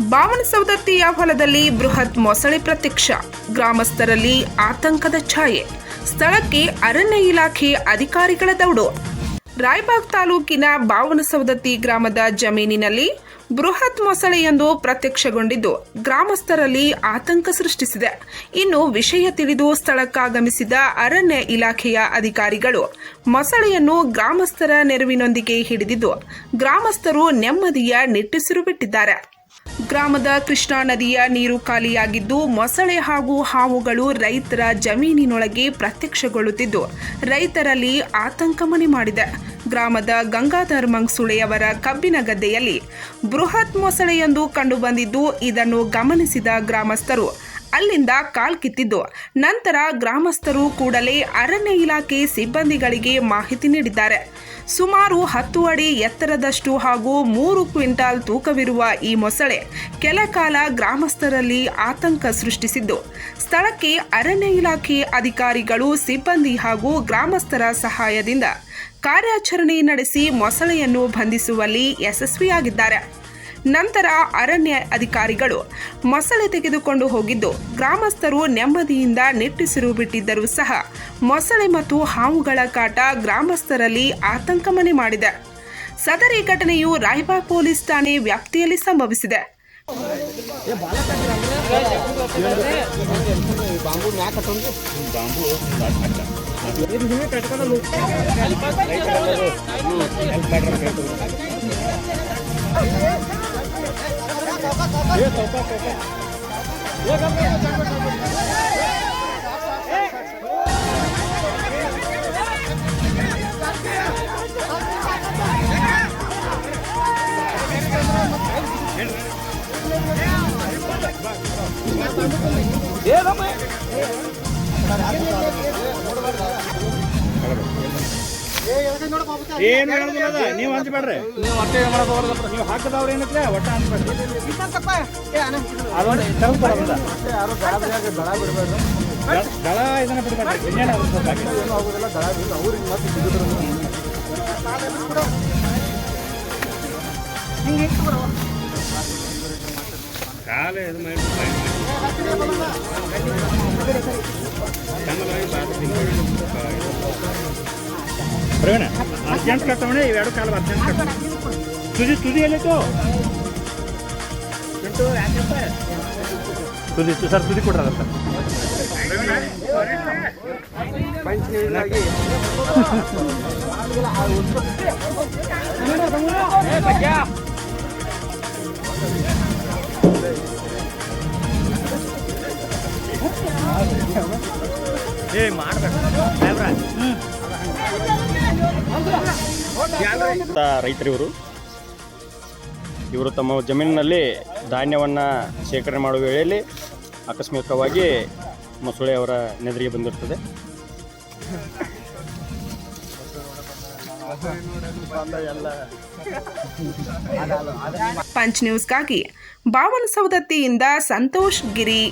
ಬಾವನಸೌದತ್ತಿಯ ಹೊಲದಲ್ಲಿ ಬೃಹತ್ ಮೊಸಳೆ ಪ್ರತ್ಯಕ್ಷ. ಗ್ರಾಮಸ್ಥರಲ್ಲಿ ಆತಂಕದ ಛಾಯೆ. ಸ್ಥಳಕ್ಕೆ ಅರಣ್ಯ ಇಲಾಖೆ ಅಧಿಕಾರಿಗಳ ದೌಡು. ರಾಯಬಾಗ್ ತಾಲೂಕಿನ ಬಾವನಸೌದತ್ತಿ ಗ್ರಾಮದ ಜಮೀನಿನಲ್ಲಿ ಬೃಹತ್ ಮೊಸಳೆಯೊಂದು ಪ್ರತ್ಯಕ್ಷಗೊಂಡಿದ್ದು, ಗ್ರಾಮಸ್ಥರಲ್ಲಿ ಆತಂಕ ಸೃಷ್ಟಿಸಿದೆ. ಇನ್ನು ವಿಷಯ ತಿಳಿದು ಸ್ಥಳಕ್ಕಾಗಮಿಸಿದ ಅರಣ್ಯ ಇಲಾಖೆಯ ಅಧಿಕಾರಿಗಳು ಮೊಸಳೆಯನ್ನು ಗ್ರಾಮಸ್ಥರ ನೆರವಿನೊಂದಿಗೆ ಹಿಡಿದಿದ್ದು, ಗ್ರಾಮಸ್ಥರು ನೆಮ್ಮದಿಯ ನಿಟ್ಟುಸಿರು ಬಿಟ್ಟಿದ್ದಾರೆ. ಗ್ರಾಮದ ಕೃಷ್ಣಾ ನದಿಯ ನೀರು ಖಾಲಿಯಾಗಿದ್ದು, ಮೊಸಳೆ ಹಾಗೂ ಹಾವುಗಳು ರೈತರ ಜಮೀನಿನೊಳಗೆ ಪ್ರತ್ಯಕ್ಷಗೊಳ್ಳುತ್ತಿದ್ದು, ರೈತರಲ್ಲಿ ಆತಂಕ ಮನೆ ಮಾಡಿದೆ. ಗ್ರಾಮದ ಗಂಗಾಧರ್ ಮಂಗ್ಸುಳೆಯವರ ಕಬ್ಬಿನ ಗದ್ದೆಯಲ್ಲಿ ಬೃಹತ್ ಮೊಸಳೆಯೊಂದು ಕಂಡುಬಂದಿದ್ದು, ಇದನ್ನು ಗಮನಿಸಿದ ಗ್ರಾಮಸ್ಥರು ಅಲ್ಲಿಂದ ಕಾಲ್ಕಿತ್ತಿದ್ದು ನಂತರ ಗ್ರಾಮಸ್ಥರು ಕೂಡಲೇ ಅರಣ್ಯ ಇಲಾಖೆ ಸಿಬ್ಬಂದಿಗಳಿಗೆ ಮಾಹಿತಿ ನೀಡಿದ್ದಾರೆ. ಸುಮಾರು ಹತ್ತು ಅಡಿ ಎತ್ತರದಷ್ಟು ಹಾಗೂ ಮೂರು ಕ್ವಿಂಟಾಲ್ ತೂಕವಿರುವ ಈ ಮೊಸಳೆ ಕೆಲ ಕಾಲ ಗ್ರಾಮಸ್ಥರಲ್ಲಿ ಆತಂಕ ಸೃಷ್ಟಿಸಿದ್ದು. ಸ್ಥಳಕ್ಕೆ ಅರಣ್ಯ ಇಲಾಖೆ ಅಧಿಕಾರಿಗಳು, ಸಿಬ್ಬಂದಿ ಹಾಗೂ ಗ್ರಾಮಸ್ಥರ ಸಹಾಯದಿಂದ ಕಾರ್ಯಾಚರಣೆ ನಡೆಸಿ ಮೊಸಳೆಯನ್ನು ಬಂಧಿಸುವಲ್ಲಿ ಯಶಸ್ವಿಯಾಗಿದ್ದಾರೆ. ನಂತರ ಅರಣ್ಯ ಅಧಿಕಾರಿಗಳು ಮೊಸಳೆ ತೆಗೆದುಕೊಂಡು ಹೋಗಿದ್ದು ಗ್ರಾಮಸ್ಥರು ನೆಮ್ಮದಿಯಿಂದ ನೆಟ್ಟುಸಿರು ಬಿಟ್ಟಿದ್ದರೂ ಸಹ ಮೊಸಳೆ ಮತ್ತು ಹಾವುಗಳ ಕಾಟ ಗ್ರಾಮಸ್ಥರಲ್ಲಿ ಆತಂಕ ಮನೆ ಮಾಡಿದೆ. ಸದರಿ ಘಟನೆಯು ರಾಯ್ಬಾಗ್ ಪೊಲೀಸ್ ಠಾಣೆ ವ್ಯಾಪ್ತಿಯಲ್ಲಿ ಸಂಭವಿಸಿದೆ. ఏ రమ్మ ಏನು ಹೇಳೋದಿಲ್ಲ ನೀವು ಹಂಚ್ಬೇಡ್ರಿ ನೀವು ಒಟ್ಟೆ ನೀವು ಹಾಕದವ್ರು ಏನಕ್ಕೆ ಹೊಟ್ಟೆ ಹಂಚ್ಬೇಡ್ರಿ ಅದೊಂದು ತೆಗ್ದು ಕೊಡೋದಿಲ್ಲ. ದಳ- ಇದನ್ನ ಬಿಡ್ಬೇಡ್ರಿ ಇನ್ನೇನು ಅದು ಸ್ವಲ್ಪ ಹಾಕಿ. ಕಾಲು ಇದು ಮಾಡಿ ಪ್ರವೀಣ ಅರ್ಜೆಂಟ್ ಕಟ್ತವಣೆ ಇವೆರಡು ಕಾಲ ಅರ್ಜೆಂಟ್ ಕಟ್ಟ ತುದಿ ತುದಿ ಎಲ್ಲಿತ್ತು ತುದಿ ತು- ಸರ್, ತುದಿ ಕೊಡ್ರ ಸರ್. ಏ, ಮಾಡ್ಬೇಕು. ರೈತರಿವರು, ಇವರು ತಮ್ಮ ಜಮೀನಿನಲ್ಲಿ ಧಾನ್ಯವನ್ನು ಶೇಖರಣೆ ಮಾಡುವ ವೇಳೆಯಲ್ಲಿ ಆಕಸ್ಮಿಕವಾಗಿ ಮೊಸಳೆ ಅವರ ನೆದರಿಗೆ ಬಂದಿರ್ತದೆ. ಪಂಚ್ ನ್ಯೂಸ್ಗಾಗಿ ಬಾವನಸೌದತ್ತಿಯಿಂದ ಸಂತೋಷ್ ಗಿರಿ.